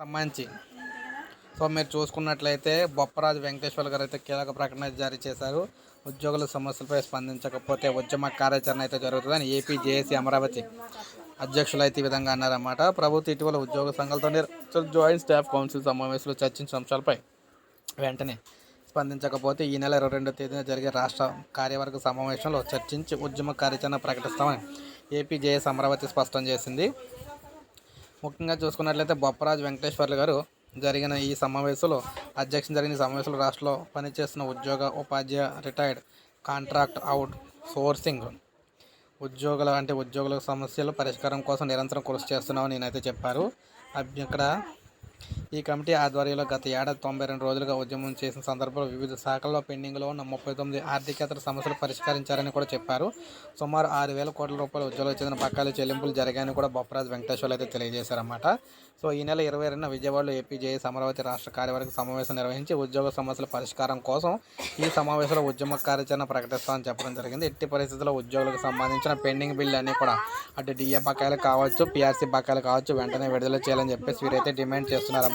సంబంధించి. సో మీరు చూసుకున్నట్లయితే బొప్పరాజు వెంకటేశ్వర గారు అయితే కీలక ప్రకటన జారీ చేశారు. ఉద్యోగుల సమస్యలపై స్పందించకపోతే ఉద్యమ కార్యాచరణ అయితే జరుగుతుందని ఏపీ జేఏసీ అమరావతి అధ్యక్షులు అయితే ఈ విధంగా అన్నారన్నమాట. ప్రభుత్వ ఇటీవల ఉద్యోగ సంఘాలతో నిర్వహించిన జాయింట్ స్టాఫ్ కౌన్సిల్ సమావేశంలో చర్చించిన అంశాలపై వెంటనే స్పందించకపోతే ఈ నెల ఇరవై రెండో తేదీన జరిగే రాష్ట్ర కార్యవర్గ సమావేశంలో చర్చించి ఉద్యమ కార్యాచరణ ప్రకటిస్తామని ఏపీ జేఎస్ అమరావతి స్పష్టం చేసింది. ముఖ్యంగా చూసుకున్నట్లయితే బొప్పరాజు వెంకటేశ్వర్లు గారు జరిగిన ఈ సమావేశంలో అధ్యక్షం జరిగిన సమావేశంలో రాష్ట్రంలో పనిచేస్తున్న ఉద్యోగ ఉపాధ్యాయ రిటైర్డ్ కాంట్రాక్ట్ అవుట్ సోర్సింగ్ ఉద్యోగుల అంటే ఉద్యోగుల సమస్యలు పరిష్కారం కోసం నిరంతరం కృషి చేస్తున్నామని నేనైతే చెప్పారు. అభ్య- ఇక్కడ ఈ కమిటీ ఆధ్వర్యంలో గత ఏడాది తొంభై రెండు రోజులుగా ఉద్యమం చేసిన సందర్భంలో వివిధ శాఖల్లో పెండింగ్లో ఉన్న ముప్పై తొమ్మిది ఆర్థికేతర సమస్యలు పరిష్కరించారని కూడా చెప్పారు. సుమారు ఆరు వేల కోట్ల రూపాయల ఉద్యోగులకు చెందిన పక్కాలు చెల్లింపులు జరిగాయని కూడా బొప్పరాజు వెంకటేశ్వర్లు అయితే తెలియజేశారన్నమాట. సో ఈ నెల ఇరవై రెండున విజయవాడలో ఏపీ అమరావతి రాష్ట్ర కార్యవర్గ సమావేశం నిర్వహించి ఉద్యోగ సమస్యల పరిష్కారం కోసం ఈ సమావేశంలో ఉద్యమ కార్యాచరణ ప్రకటిస్తామని చెప్పడం జరిగింది. ఎట్టి పరిస్థితుల్లో ఉద్యోగులకు సంబంధించిన పెండింగ్ బిల్లు అన్నీ కూడా అటు డిఏ బకాయిలు కావచ్చు పిఆర్సీ బకాయిలు కావచ్చు వెంటనే విడుదల చేయాలని చెప్పేసి వీరైతే డిమాండ్ చేస్తున్నారన్నమాట.